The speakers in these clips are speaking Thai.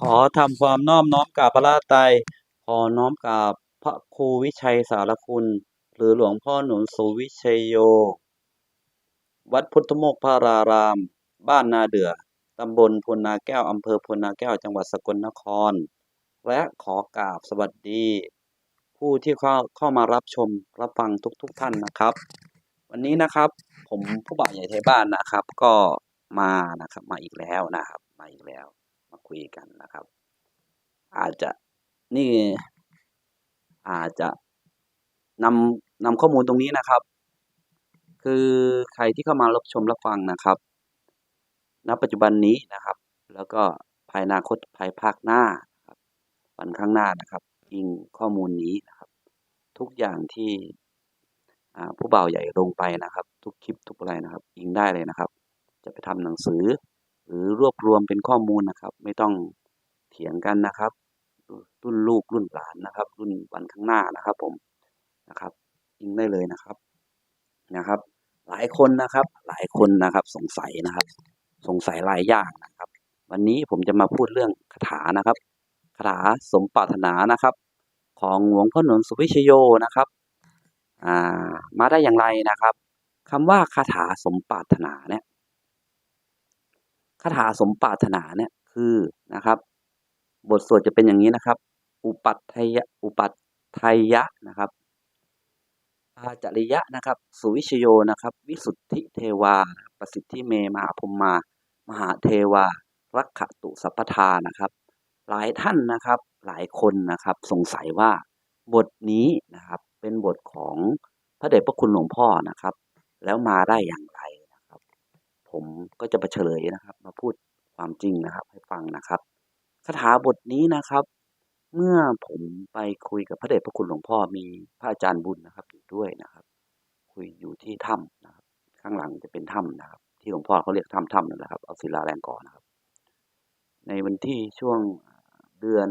ขอทำความน้อบน้อมกราบพระราตรไตรัยขอน้อมกราบพระครูวิชัยสารคุณ หรือหลวงพ่อหนุนสุวิชัยโย วัดพุทธโมกขาราราม บ้านนาเดือตำบลพลนาแก้วอำเภอพลนาแก้วจังหวัดสกลนคร และขอกราบสวัสดี ผู้ที่เข้าเข้ามารับชมรับฟังทุกๆทท่านนะครับ วันนี้นะครับผมผู้บ่าวใหญ่ไทยบ้านนะครับ ก็มานะครับมาอีกแล้วนะครับ มาอีกแล้ว คุยกันนะครับ อาจจะนี่อาจจะนำนำข้อมูลตรงนี้นะครับ คือใครที่เข้ามารับชมรับฟังนะครับ ณ ปัจจุบันนี้นะครับ แล้วก็ภายอนาคตภายภาคหน้าครับวันข้างหน้านะครับอิงข้อมูลนี้นะครับ ทุกอย่างที่ผู้บ่าวใหญ่ลงไปนะครับ ทุกคลิปทุกอะไรนะครับ อิงได้เลยนะครับ จะไปทำหนังสือ หรือรวบรวมเป็นข้อมูลนะครับ ไม่ต้องเถียงกันนะครับ รุ่นลูกรุ่นหลานนะครับ รุ่นวันข้างหน้านะครับ ผมนะครับอิงได้เลยนะครับนะครับ หลายคนนะครับ หลายคนนะครับ สงสัยนะครับ สงสัยหลายอย่างนะครับ วันนี้ผมจะมาพูดเรื่องคาถานะครับคาถาสมปรารถนานะครับ ของหลวงพ่อหนุนสุวิชโยนะครับอ่ามาได้อย่างไรนะครับคำว่าคาถาสมปรารถนาเนี่ยาถาสมปรารถนาเนี่ยคือนะครับ บทสวดจะเป็นอย่างนี้นะครับ อุปัฏฐยะอุปัฏฐยะนะครับอาจริยะนะครับ สุวิชโยนะครับ วิสุทธิเทวา ประสิทธิเมมาพรหมา มหาเทวา รักขตุสัพพทานะครับ หลายท่านนะครับหลายคนนะครับสงสัยว่าบทนี้นะครับเป็นบทของพระเดชพระคุณหลวงพ่อนะครับ แล้วมาได้อย่างไร ผมก็จะมาเฉลยนะครับ มาพูดความจริงนะครับ ให้ฟังนะครับคาถาบทนี้นะครับ เมื่อผมไปคุยกับพระเดชพระคุณหลวงพ่อมีพระอาจารย์บุญนะครับอยู่ด้วยนะครับ คุยอยู่ที่ถ้ำนะครับ ข้างหลังจะเป็นถ้ำนะครับ ที่หลวงพ่อเขาเรียกถ้ำถ้ำนั่นแหละครับเอาศิลาแรงก่อนนะครับ ในวันที่ช่วงเดือน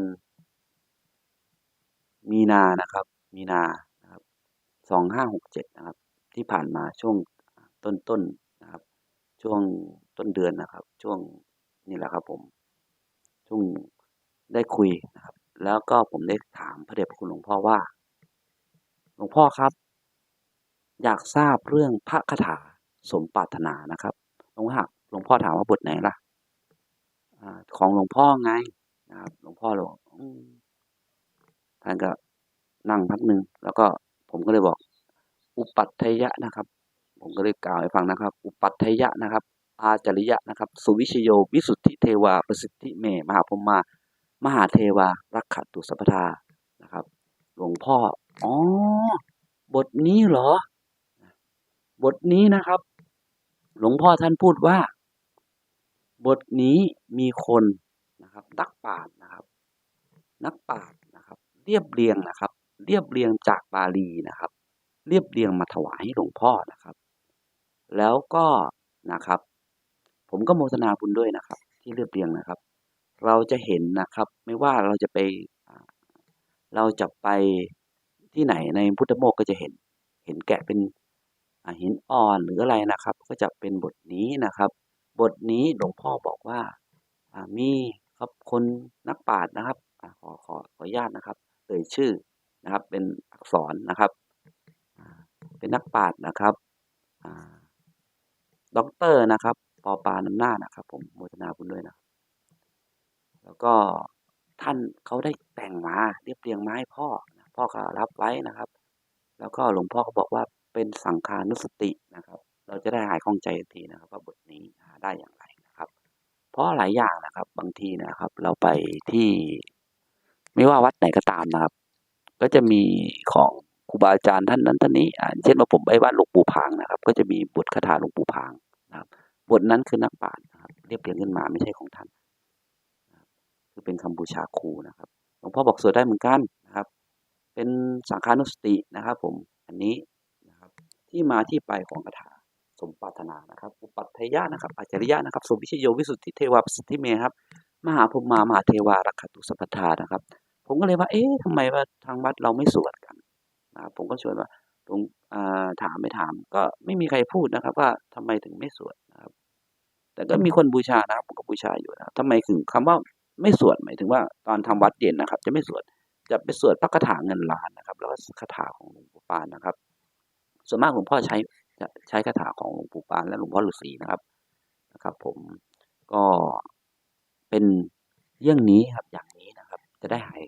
มีนานะครับ มีนานะครับสองห้าหกเจ็ดนะครับ ที่ผ่านมาช่วงต้นต้น ช่วงต้นเดือนนะครับ ช่วงนี่แหละครับผม ช่วงได้คุยนะครับ แล้วก็ผมได้ถามพระเดชพระคุณหลวงพ่อว่า หลวงพ่อครับ อยากทราบเรื่องพระคาถาสมปรารถนานะครับหลวงพ่อหลวงพ่อถามว่าบทไหนล่ะอของหลวงพ่อไงนะครับ หลวงพ่อหลวงท่านก็นั่งพักหนึ่งแล้วก็ผมก็เลยบอก อุปัฏฐยะนะครับ ผมก็เลยกล่าวให้ฟังนะครับ อุปัฏฐยะนะครับ อาจริยะนะครับ สุวิชโย วิสุทธิเทวา ประสิทธิเม มหาพรหมา มหาเทวา รักขตุสัพทานะครับ หลวงพ่อ อ๋อ บทนี้เหรอ บทนี้นะครับ หลวงพ่อท่านพูดว่า บทนี้มีคนนะครับ นักปราชญ์นะครับ นักปราชญ์นะครับ เรียบเรียงนะครับ เรียบเรียงจากบาลีนะครับเรียบเรียงมาถวายให้หลวงพ่อนะครับ แล้วก็นะครับ ผมก็โมทนาบุญด้วยนะครับ ที่เรียบเรียงนะครับ เราจะเห็นนะครับ ไม่ว่าเราจะไปเราจะไปที่ไหนในพุทธโมกก็จะเห็น เห็นแกะเป็นหินอ่อนหรืออะไรนะครับ ก็จะเป็นบทนี้นะครับ บทนี้หลวงพ่อบอกว่ามีครับคนนักปราชญ์นะครับขอขอขออนุญาตนะครับเอ่ยชื่อนะครับ เป็นอักษรนะครับเป็นนักปราชญ์นะครับ ด็อกเตอร์นะครับปอปานำหน้านะครับ ผมโมทนาคุณด้วยนะ แล้วก็ท่านเขาได้แต่งมาเรียบเรียงมาให้พ่อพ่อก็รับไว้นะครับ แล้วก็หลวงพ่อก็บอกว่าเป็นสังขานุสตินะครับ เราจะได้หายข้องใจทีนะครับ ว่าบทนี้หาได้อย่างไรนะครับ เพราะหลายอย่างนะครับ บางทีนะครับ เราไปที่ ไม่ว่าวัดไหนก็ตามนะครับ ก็จะมีของ รูบาอาจารย์ท่านนั้นท่านนี้เช่นว่าผมไปวัดหลวงปู่พางนะครับ ก็จะมีบทคาถาหลวงปู่พางนะครับบทนั้นคือนักปราชญ์นะครับเรียบเรียงขึ้นมาไม่ใช่ของท่านคือเป็นคำบูชาครูนะครับหลวงพ่อบอกสวดได้เหมือนกันนะครับ เป็นสังขานุสตินะครับ ผมอันนี้นะครับ ที่มาที่ไปของคาถาสมปรารถนานะครับ อุปัฏฐยะนะครับอาจริยะนะครับสมวิชโยวิสุทธิเทวาปสิทธิเมครับมหาภูมามหาเทวารักขตุสัพพทานะครับ ผมก็เลยว่า เอ๊ะทำไมว่าทางวัดเราไม่สวด ผมก็ชวนว่าตรงถามไม่ถาม ก็ไม่มีใครพูดนะครับ ว่าทำไมถึงไม่สวดนะครับ แต่ก็มีคนบูชานะครับผมก็บูชาอยู่นะทำไมถึงคำว่าไม่สวดหมายถึงว่าตอนทำวัดเย็นนะครับ จะไม่สวดจะไปสวดพระคาถาเงินล้านนะครับ แล้วก็คาถาของหลวงปู่ปานนะครับ ส่วนมากหลวงพ่อใช้จะใช้คาถาของหลวงปู่ปานและหลวงพ่อฤาษีนะครับนะครับ ผมก็เป็นเรื่องนี้ครับอย่างนี้นะครับ จะได้หาย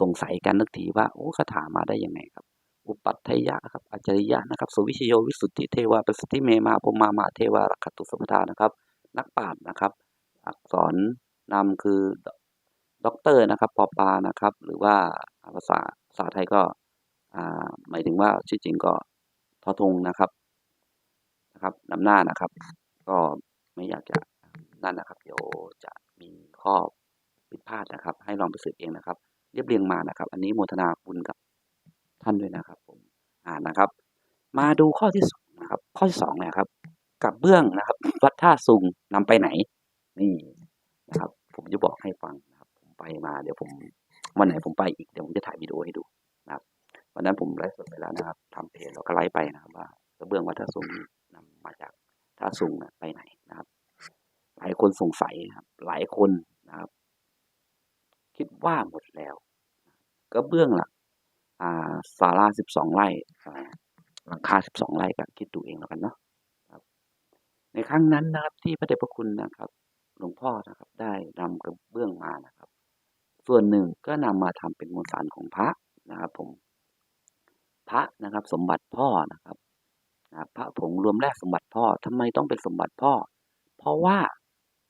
สงสัยกันนึกทีว่าโอ้คาถามาได้ยังไงครับ อุปัฏฐยะครับอัจฉริยะนะครับสุวิชโยวิสุทธิเทวาปสิทธิเมมาพมามาเทวารักขตุสมุทานะครับ นักปราชญ์นะครับ อักษรนำคือด็อกเตอร์นะครับปอปานะครับ หรือว่าภาษาภาษาไทยก็หมายถึงว่าชื่อจริงก็ทอทงนะครับนะครับนำหน้านะครับ ก็ไม่อยากจะนั่นนะครับเดี๋ยวจะมีข้อผิดพลาดนะครับ ให้ลองไปสืบเองนะครับ เรียบเรียงมานะครับ อันนี้โมทนาบุญกับ ท่านด้วยนะครับผมอ่านนะครับ มาดูข้อที่สองนะครับ ข้อที่สองเนี่ยครับกับเบื้องนะครับ วัดท่าซุงนำไปไหน นี่นะครับ ผมจะบอกให้ฟังนะครับ ผมไปมาเดี๋ยวผมวันไหนผมไปอีกเดี๋ยวผมจะถ่ายวิดีโอให้ดูนะครับวันนั้นผมไลฟ์สดไปแล้วนะครับทำเพจแล้วก็ไลฟ์ไปนะครับว่ากระเบื้องวัดท่าซุงนำมาจากท่าซุงนะไปไหนนะครับ หลายคนสงสัยครับ หลายคนนะครับ คิดว่าหมดแล้ว กระเบื้องหลัก อ่าศาลาสิบสองไร่หลังคาสิบสองไร่ก็คิดดูเองแล้วกันเนาะครับ ในครั้งนั้นนะครับ ที่พระเดชพระคุณนะครับ หลวงพ่อนะครับ ได้นำกระเบื้องมานะครับ ส่วนหนึ่งก็นำมาทำเป็นมวลสารของพระนะครับ ผม พระนะครับ สมบัติพ่อนะครับนะพระผงรวมแรกสมบัติพ่อทำไมต้องเป็นสมบัติพ่อ เพราะว่า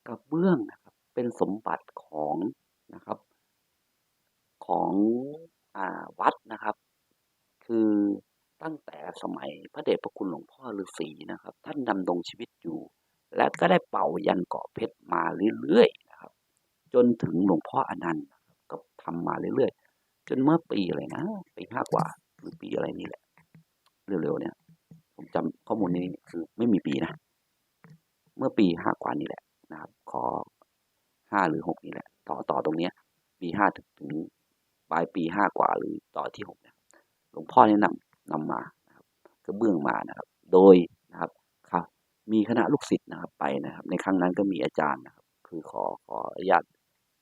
กระเบื้องนะครับ เป็นสมบัติของนะครับ ของอ่า วัดนะครับ คือตั้งแต่สมัยพระเดชพระคุณหลวงพ่อฤาษีนะครับ ท่านดำรงชีวิตอยู่ และก็ได้เป่ายันเกาะเพชรมาเรื่อยๆนะครับ จนถึงหลวงพ่ออนันต์ก็ทำมาเรื่อยๆ จนเมื่อปีอะไรนะปีห้ากว่าหรือปีอะไรนี่แหละ เร็วๆเนี่ย ผมจำข้อมูลนี้คือไม่มีปีนะ เมื่อปีห้ากว่านี่แหละนะครับ ขอห้าหรือหกนี่แหละ ต่อต่อตรงเนี้ยปีห้าถึง ปลายปีห้ากว่าหรือต่อที่หกเนี่ยหลวงพ่อแนะนำนำมานะครับกระเบื้องมานะครับ โดยนะครับครับ มีคณะลูกศิษย์นะครับไปนะครับ ในครั้งนั้นก็มีอาจารย์นะครับ คือขอขออนุญาต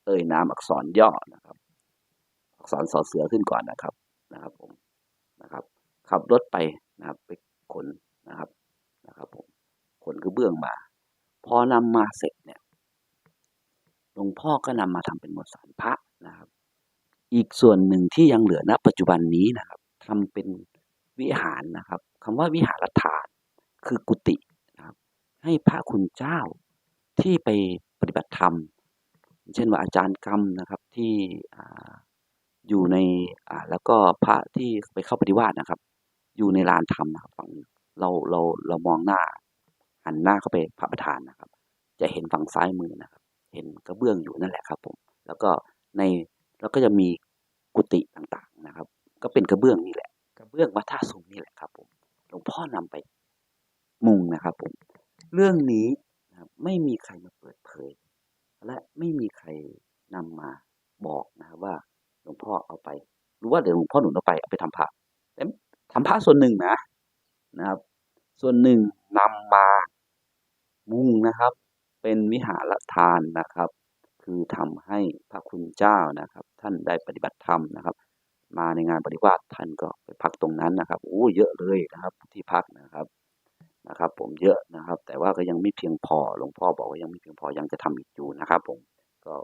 เอ่ยนามอักษรย่อนะครับ อักษรสอเสือขึ้นก่อนนะครับนะครับผมนะครับ ขับรถไปนะครับไปขนนะครับนะครับผมขนกระเบื้องมา พอนำมาเสร็จเนี่ยหลวงพ่อก็นำมาทำเป็นมวลสารพระนะครับ อีกส่วนหนึ่งที่ยังเหลือณปัจจุบันนี้นะครับทำเป็นวิหารนะครับคำว่าวิหารฐานคือกุฏินะครับ ให้พระคุณเจ้าที่ไปปฏิบัติธรรม เช่นว่าอาจารย์กรรมนะครับที่อยู่ในแล้วก็พระที่ไปเข้าปฏิวาสนะครับ อยู่ในลานธรรมนะครับฝั่งเราเราเรามองหน้าหันหน้าเข้าไปพระประธานนะครับ จะเห็นฝั่งซ้ายมือนะครับ เห็นกระเบื้องอยู่นั่นแหละครับผม แล้วก็ใน แล้วก็จะมีกุฏิต่างๆนะครับ ก็เป็นกระเบื้องนี่แหละ กระเบื้องวัดท่าสุงนี่แหละครับผมหลวงพ่อนำไปมุงนะครับผมเรื่องนี้นะครับไม่มีใครมาเปิดเผย และไม่มีใครนำมาบอกนะครับว่าหลวงพ่อเอาไปหรือว่าเดี๋ยวหลวงพ่อหนุนเอาไปเอาไปทำพระแต่ทำพระส่วนหนึ่งนะนะครับ ส่วนหนึ่งนำมามุงนะครับ เป็นวิหารทานนะครับ คือทำให้พระคุณเจ้านะครับ ท่านได้ปฏิบัติธรรมนะครับ มาในงานปฏิวัติท่านก็ไปพักตรงนั้นนะครับโอ้เยอะเลยนะครับ ที่พักนะครับนะครับ ผมเยอะนะครับ แต่ว่าก็ยังไม่เพียงพอหลวงพ่อบอกว่ายังไม่เพียงพอยังจะทำอีกอยู่นะครับ ผมก็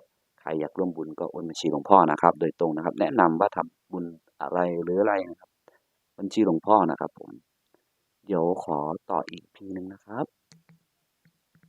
ใครอยากร่วมบุญก็โอนบัญชีหลวงพ่อนะครับ โดยตรงนะครับ แนะนำว่าทำบุญอะไรหรืออะไรนะครับ บัญชีหลวงพ่อนะครับ ผม เดี๋ยวขอต่ออีกพีหนึ่งนะครับ